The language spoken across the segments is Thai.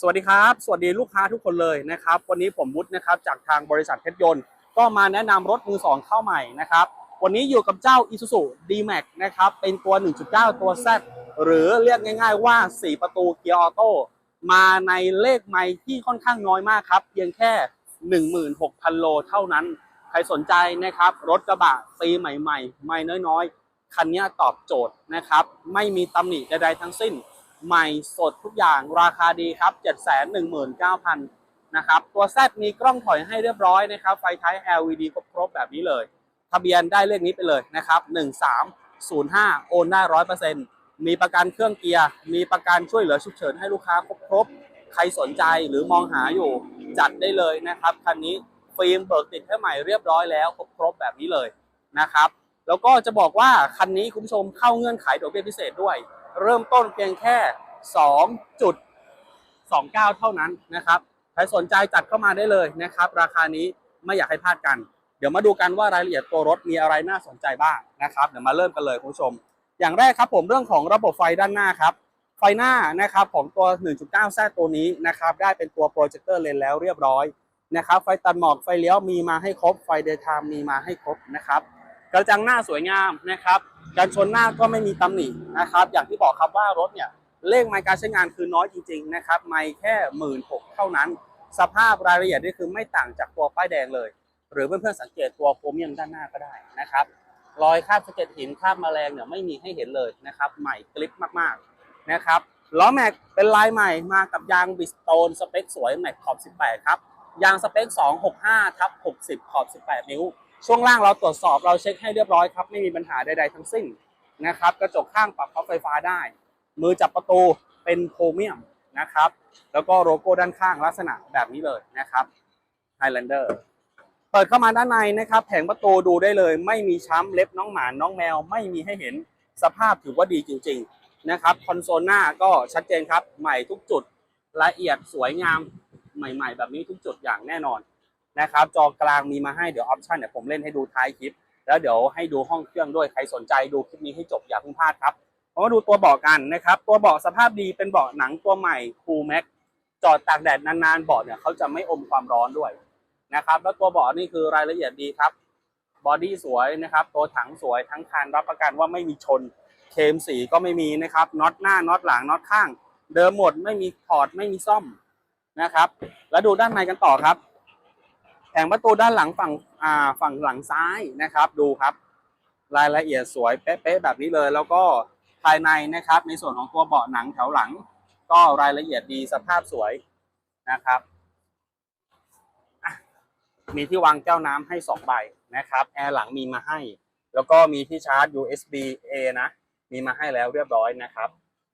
สวัสดีครับ สวัสดีลูกค้าทุกคนเลยนะครับ วันนี้ผมวุฒินะครับจากทางบริษัทเพชรยนต์ ก็มาแนะนำรถมือสองเข้าใหม่นะครับ วันนี้อยู่กับเจ้า Isuzu D-Max นะครับ เป็นตัว 1.9 ตัว Z หรือเรียกง่าย ๆ ว่า 4 ประตูเกียร์ออโต้มาในเลขไมล์ที่ค่อนข้างน้อยมากครับ เพียงแค่ 16,000 โลเท่านั้น ใครสนใจนะครับ รถกระบะปีใหม่ ๆ ไม่น้อยๆ คันนี้ตอบโจทย์นะครับ ไม่มีตำหนิใดๆทั้งสิ้น ใหม่สดทุกอย่างราคาดีครับ 719,000นะครับ ตัว Z มีกล้องถอยให้เรียบร้อยนะครับ ไฟท้าย LED ครบๆแบบนี้เลย ทะเบียนได้เลขนี้ไปเลยนะครับ 1305 โอนได้100%มีประกันเครื่องเกียร์ มีประกันช่วยเหลือฉุกเฉินให้ลูกค้าครบๆ ใครสนใจหรือมองหาอยู่จัดได้เลยนะครับ คันนี้ฟิล์มเบิกติดให้ใหม่เรียบร้อยแล้วครบๆแบบนี้เลยนะครับ แล้วก็จะบอกว่าคันนี้คุณผู้ชมเข้าเงื่อนไขดอกเบี้ยพิเศษด้วย เริ่มต้นเพียงแค่ 2.29 เท่านั้นนะครับใครสนใจจัดเข้ามาได้เลยนะครับ ราคานี้ไม่อยากให้พลาดกัน เดี๋ยวมาดูกันว่ารายละเอียดตัวรถมีอะไรน่าสนใจบ้างนะครับ เดี๋ยวมาเริ่มกันเลยคุณผู้ชม อย่างแรกครับผมเรื่องของระบบไฟด้านหน้าครับ ไฟหน้านะครับของตัว 1.9 แซตัวนี้นะครับได้เป็นตัวโปรเจคเตอร์เลนแล้วเรียบร้อยนะครับไฟตัดหมอกไฟเลี้ยวมีมาให้ครบไฟเดย์ไทม์มีมาให้ครบนะครับ กระจังหน้าสวยงามนะครับการชนหน้าก็ไม่มีตำหนินะครับ อย่างที่บอกครับว่ารถเนี่ยเลขไมล์การใช้งานคือน้อยจริงๆนะครับไมล์แค่หมื่นหกเท่านั้น สภาพรายละเอียดนี่คือไม่ต่างจากตัวป้ายแดงเลย หรือเพื่อนๆสังเกตตัวโครเมียมด้านหน้าก็ได้นะครับรอยคราบสะเก็ดหินคราบแมลงเนี่ยไม่มีให้เห็นเลยนะครับ ใหม่กริปมากๆนะครับล้อแม็กเป็นลายใหม่มากับยางบิสโตนสเปคสวยแม็กขอบ 18 ครับ ยางสเปค 265ทับ60 ขอบ 18 นิ้ว ช่วงล่างเราตรวจสอบเราเช็คให้เรียบร้อยครับไม่มีปัญหาใดๆทั้งสิ้นนะครับ กระจกข้างปรับพับไฟฟ้าได้ มือจับประตูเป็นโครเมียมนะครับ แล้วก็โลโก้ด้านข้างลักษณะแบบนี้เลยนะครับ Highlander เปิดเข้ามาด้านในนะครับ แผงประตูดูได้เลย ไม่มีช้ำเล็บน้องหมาน้องแมว ไม่มีให้เห็นสภาพถือว่าดีจริง ๆนะครับคอนโซลหน้าก็ชัดเจนครับ ใหม่ทุกจุดละเอียดสวยงามใหม่ ๆ แบบนี้ทุกจุดอย่างแน่นอน นะครับ จอกลางมีมาให้เดี๋ยวออปชันเนี่ยผมเล่นให้ดูท้ายคลิป แล้วเดี๋ยวให้ดูห้องเครื่องด้วยใครสนใจดูคลิปนี้ให้จบอย่าเพิ่งพลาดครับเรามาดูตัวเบาะกันนะครับ ตัวเบาะสภาพดีเป็นเบาะหนังตัวใหม่คูลแม็กจอดตากแดดนานๆเบาะเนี่ยเขาจะไม่อมความร้อนด้วยนะครับ แล้วตัวเบาะนี่คือรายละเอียดดีครับบอดี้สวยนะครับ ตัวถังสวยทั้งคันรับประกันว่าไม่มีชนเคมสีก็ไม่มีนะครับน็อตหน้าน็อตหลังน็อตข้าง เดิมหมดไม่มีถอดไม่มีซ่อมนะครับ แล้วดูด้านในกันต่อครับ แผงประตูด้านหลังฝั่งอ่าฝั่งหลังซ้ายนะครับ ดูครับ รายละเอียดสวยเป๊ะๆแบบนี้เลย แล้วก็ภายในนะครับ ในส่วนของตัวเบาะหนังแถวหลัง ก็รายละเอียดดีสภาพสวยนะครับมีที่วางแก้วน้ำให้สองใบนะครับแอร์หลังมีมาให้ แล้วก็มีที่ชาร์จ USB A นะ มีมาให้แล้วเรียบร้อยนะครับ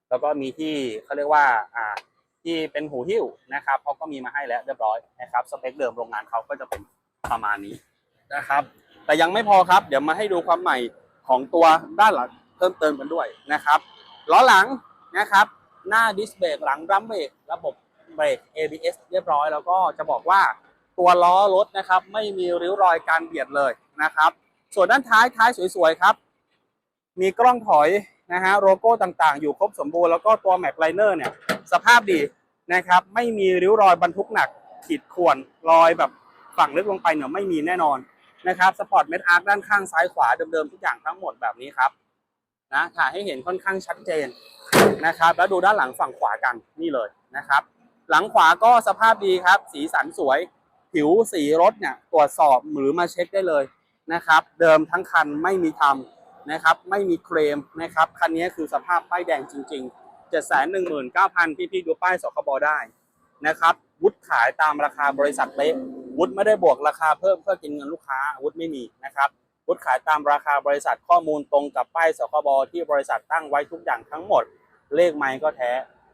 แล้วก็มีที่เขาเรียกว่าอ่า ที่เป็นหูหิ้วนะครับเขาก็มีมาให้แล้วเรียบร้อยนะครับสเปคเดิมโรงงานเขาก็จะเป็นประมาณนี้นะครับ แต่ยังไม่พอครับเดี๋ยวมาให้ดูความใหม่ของตัวด้านหลังเพิ่มเติมกันด้วยนะครับล้อหลังนะครับ หน้าดิสเบรกหลังรัมเบรกระบบเบรก ABS เรียบร้อย แล้วก็จะบอกว่าตัวล้อรถนะครับ ไม่มีริ้วรอยการเบียดเลยนะครับ ส่วนด้านท้ายท้ายสวยๆครับ มีกล้องถอยนะฮะโลโก้ต่างๆ อยู่ครบสมบูรณ์แล้วก็ตัวแม็กไลเนอร์เนี่ย สภาพดีนะครับ ไม่มีริ้วรอยบรรทุกหนัก ขีดข่วนรอยแบบฝั่งลึกลงไปเนี่ยไม่มีแน่นอนนะครับสปอร์ตเมทอาร์คด้านข้างซ้ายขวาเดิมๆทุกอย่างทั้งหมดแบบนี้ครับนะถ่ายให้เห็นค่อนข้างชัดเจนนะครับ แล้วดูด้านหลังฝั่งขวากันนี่เลยนะครับ หลังขวาก็สภาพดีครับ สีสันสวย ผิวสีรถเนี่ยตรวจสอบหรือมาเช็คได้เลยนะครับ เดิมทั้งคันไม่มีทำนะครับ ไม่มีเคลมนะครับ คันนี้คือสภาพป้ายแดงจริง ๆ 7 1 9 0 0 0พี่พี่ๆดูป้ายสคบได้นะครับ วุฒิขายตามราคาบริษัทเป๊ะวุฒิไม่ได้บวกราคาเพิ่มเพื่อกินเงินลูกค้าวุฒิไม่มีนะครับ วุฒิขายตามราคาบริษัทข้อมูลตรงกับป้ายสคบที่บริษัทตั้งไว้ทุกอย่างทั้งหมด เลขไมค์ก็แท้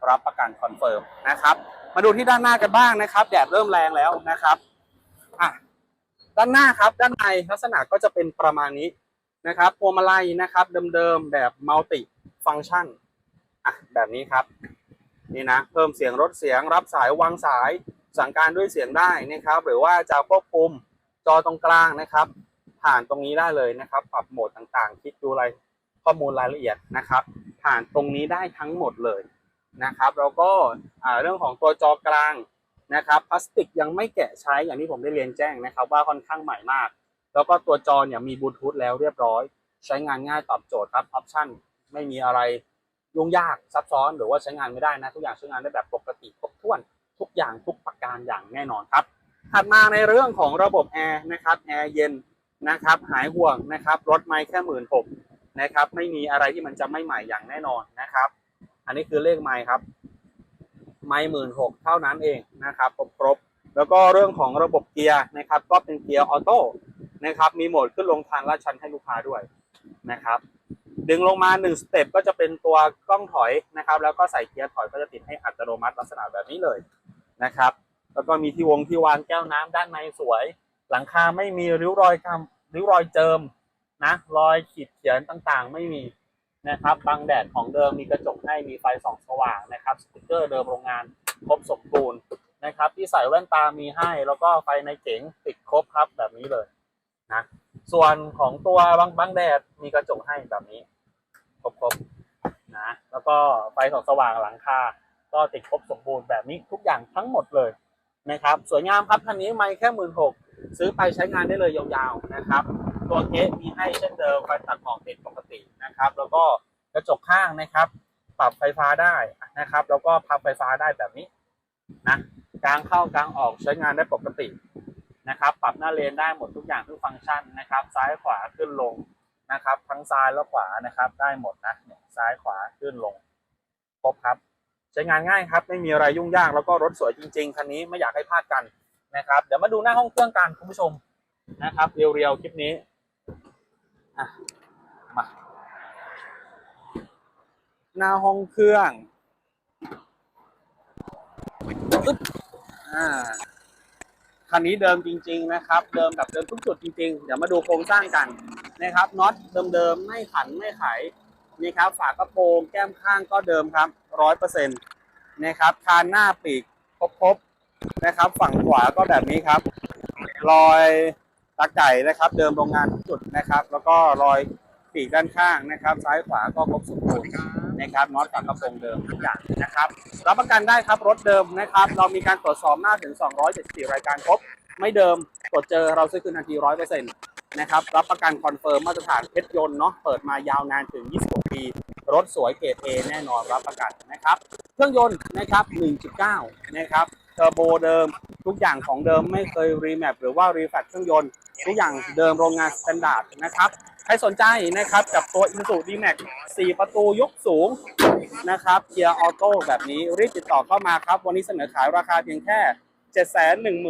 รับประกันคอนเฟิร์มนะครับ มาดูที่ด้านหน้ากันบ้างนะครับ แดดเริ่มแรงแล้วนะครับอะด้านหน้าครับด้านในลักษณะก็จะเป็นประมาณนี้นะครับพวงมาลัยนะครับเดิมๆแบบมัลติฟัง c t ชัน อะแบบนี้ครับ นี่นะ เพิ่มเสียงลดเสียงรับสายวางสายสั่งการด้วยเสียงได้นะครับ หรือว่าจะควบคุมจอตรงกลางนะครับ ผ่านตรงนี้ได้เลยนะครับ ปรับโหมดต่างๆ คิดดูอะไรข้อมูลรายละเอียดนะครับ ผ่านตรงนี้ได้ทั้งหมดเลยนะครับ แล้วก็เรื่องของตัวจอกลางนะครับพลาสติกยังไม่แกะใช้อย่างที่ผมได้เรียนแจ้งนะครับ ว่าค่อนข้างใหม่มาก แล้วก็ตัวจอเนี่ยมีบลูทูธแล้วเรียบร้อย ใช้งานง่ายตอบโจทย์ครับออปชั่นไม่มีอะไร ยุ่งยากซับซ้อนหรือว่าใช้งานไม่ได้นะทุกอย่างใช้งานได้แบบปกติครบถ้วนทุกอย่างทุกประการอย่างแน่นอนครับถัดมาในเรื่องของระบบแอร์นะครับแอร์เย็นนะครับหายห่วงนะครับรถไม่แค่หมื่นหกนะครับไม่มีอะไรที่มันจะไม่ใหม่อย่างแน่นอนนะครับ อันนี้คือเลขไม้ครับไม่หมื่นหกเท่านั้นเองนะครับครบครบแล้วก็เรื่องของระบบเกียร์นะครับก็เป็นเกียร์ออโต้นะครับมีโหมดขึ้นลงทางลาดชันให้ลูกค้าด้วยนะครับ ดึงลงมาหนึ่งสเต็ปก็จะเป็นตัวกล้องถอยนะครับ แล้วก็ใส่เกียร์ถอยก็จะติดให้อัตโนมัติลักษณะแบบนี้เลยนะครับ แล้วก็มีที่วงที่วางแก้วน้ำด้านในสวย หลังคาไม่มีริ้วรอยคำริ้วรอยเจิมนะรอยขีดเขียนต่างๆ ไม่มีนะครับบังแดดของเดิมมีกระจกให้มีไฟส่องสว่างนะครับสติ๊กเกอร์เดิมโรงงานครบสมบูรณ์นะครับ ที่ใส่แว่นตามีให้แล้วก็ไฟในเก๋งติดครบครับแบบนี้เลยนะส่วนของตัวบังบังแดดมีกระจกให้แบบนี้ ครบๆนะแล้วก็ไฟส่องสว่างหลังคา ก็ติดครบสมบูรณ์แบบนี้ทุกอย่างทั้งหมดเลยนะครับ สวยงามครับคันนี้ไม่แค่หมื่นหกซื้อไปใช้งานได้เลยยาวๆนะครับ ตัวเกสมีให้เช่นเดิมไฟตัดหมอกติดปกตินะครับ แล้วก็กระจกข้างนะครับ ปรับไฟฟ้าได้นะครับ แล้วก็พับไฟฟ้าได้แบบนี้นะกลางเข้ากลางออกใช้งานได้ปกตินะครับ ปรับหน้าเลนได้หมดทุกอย่างทุกฟังก์ชันนะครับ ซ้ายขวาขึ้นลง นะครับ ทั้งซ้ายและขวานะครับ ได้หมดนะเนี่ยซ้ายขวาขึ้นลงครบครับ ใช้งานง่ายครับ ไม่มีอะไรยุ่งยากแล้วก็รถสวยจริง ๆคันนี้ไม่อยากให้พลาดกันนะครับ เดี๋ยวมาดูหน้าห้องเครื่องกันคุณผู้ชมนะครับ เรียวๆคลิปนี้มาหน้าห้องเครื่องอึ๊บอ่าคันนี้เดิมจริง ๆ นะครับ เดิมแบบเดิมทุกจุดจริง ๆ เดี๋ยวมาดูโครงสร้างกัน นะครับน็อตเดิมๆไม่ขันไม่ไขนี่ครับฝากระโปรงแก้มข้างก็เดิมครับร้อยเปอร์เซ็นต์นะครับคานหน้าปีกครบๆนะครับ ฝั่งขวาก็แบบนี้ครับ รอยตะไก่นะครับ เดิมโรงงานทุกจุดนะครับ แล้วก็รอยปีกด้านข้างนะครับ ซ้ายขวาก็ครบสมบูรณ์นะครับน็อตฝากระโปรงเดิมทุกอย่างนะครับรับประกันได้ครับรถเดิมนะครับ เรามีการตรวจสอบหน้าถึง 274 รายการครบ ไม่เดิมตรวจเจอเราซื้อคืนทันที100%น นะครับ รับประกันคอนเฟิร์มมาตรฐานเพชรยนต์เนาะ เปิดมายาวนานถึง 26 ปี รถสวยเกรด A แน่นอนรับประกันนะครับ เครื่องยนต์นะครับ 1.9 นะครับ เทอร์โบเดิม ทุกอย่างของเดิมไม่เคยรีแมปหรือว่ารีแฟกเครื่องยนต์ ทุกอย่างเดิมโรงงานสแตนดาร์ดนะครับ ใครสนใจนะครับกับตัว i n s u d m a x 4 ประตูยกสูงนะครับเกียร์ออโต้แบบนี้รีบติดต่อเข้ามาครับ วันนี้เสนอขายราคาเพียงแค่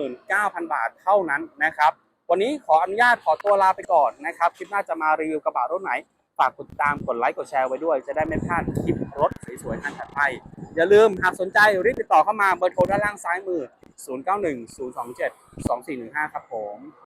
719,000 บาทเท่านั้นนะครับ วันนี้ขออนุญาตขอตัวลาไปก่อนนะครับคลิปหน้าจะมารีวิวกระบะรุ่นไหน ฝากกดติดตามกดไลค์กดแชร์ไว้ด้วย จะได้ไม่พลาดคลิปรถสวยๆทันถัดไป อย่าลืมหากสนใจรีบติดต่อเข้ามาเบอร์โทรด้านล่างซ้ายมือ 0910272415 ครับผม